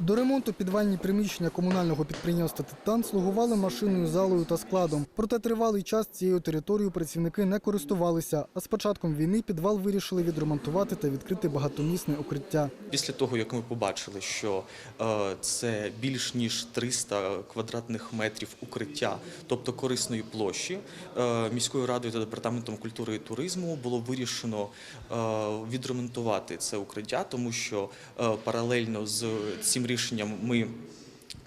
До ремонту підвальні приміщення комунального підприємства Титан слугували машинною залою та складом. Проте тривалий час цією територією працівники не користувалися. А з початком війни підвал вирішили відремонтувати та відкрити багатомісне укриття. Після того, як ми побачили, що е, це більш ніж 300 квадратних метрів укриття, тобто корисної площі, е, міською радою та департаментом культури і туризму було вирішено е, відремонтувати це укриття, тому що паралельно з цим рішенням ми.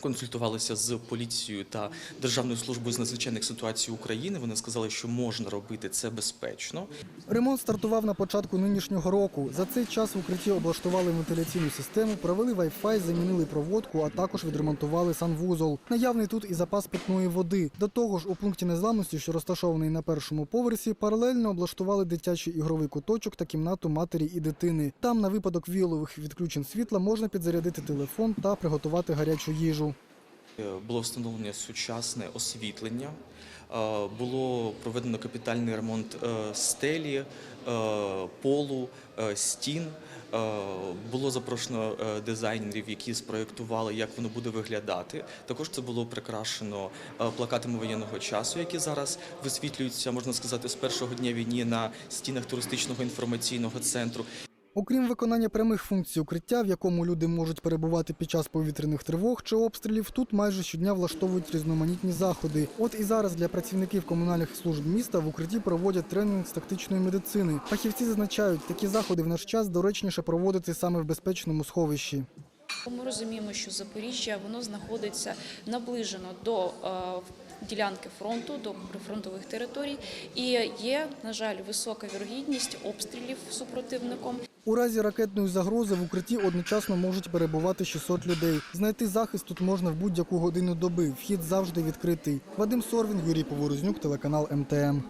Консультувалися з поліцією та Державною службою з надзвичайних ситуацій України. Вони сказали, що можна робити це безпечно. Ремонт стартував на початку нинішнього року. За цей час в укритті облаштували вентиляційну систему, провели Wi-Fi, замінили проводку, а також відремонтували санвузол. Наявний тут і запас питної води. До того ж, у пункті незламності, що розташований на першому поверсі, паралельно облаштували дитячий ігровий куточок та кімнату матері і дитини. Там, на випадок віолових відключень світла, можна підзарядити телефон та приготувати гарячу їжу. Е, Було встановлено сучасне освітлення, е, було проведено капітальний ремонт е, стелі, полу, стін. Було запрошено дизайнерів, які спроєктували, як воно буде виглядати. Також це було прикрашено плакатами воєнного часу, які зараз висвітлюються, можна сказати, з першого дня війни на стінах туристичного інформаційного центру. Окрім виконання прямих функцій укриття, в якому люди можуть перебувати під час повітряних тривог чи обстрілів, тут майже щодня влаштовують різноманітні заходи. От і зараз для працівників комунальних служб міста в укритті проводять тренінг з тактичної медицини. Фахівці зазначають, такі заходи в наш час доречніше проводити саме в безпечному сховищі. Ми розуміємо, що Запоріжжя воно знаходиться наближено до е, ділянки фронту, до прифронтових територій, і є, на жаль, висока вірогідність обстрілів супротивником. У разі ракетної загрози в укритті одночасно можуть перебувати 600 людей. Знайти захист тут можна в будь-яку годину доби. Вхід завжди відкритий. Вадим Сорвін, Юрій Поворознюк, телеканал МТМ.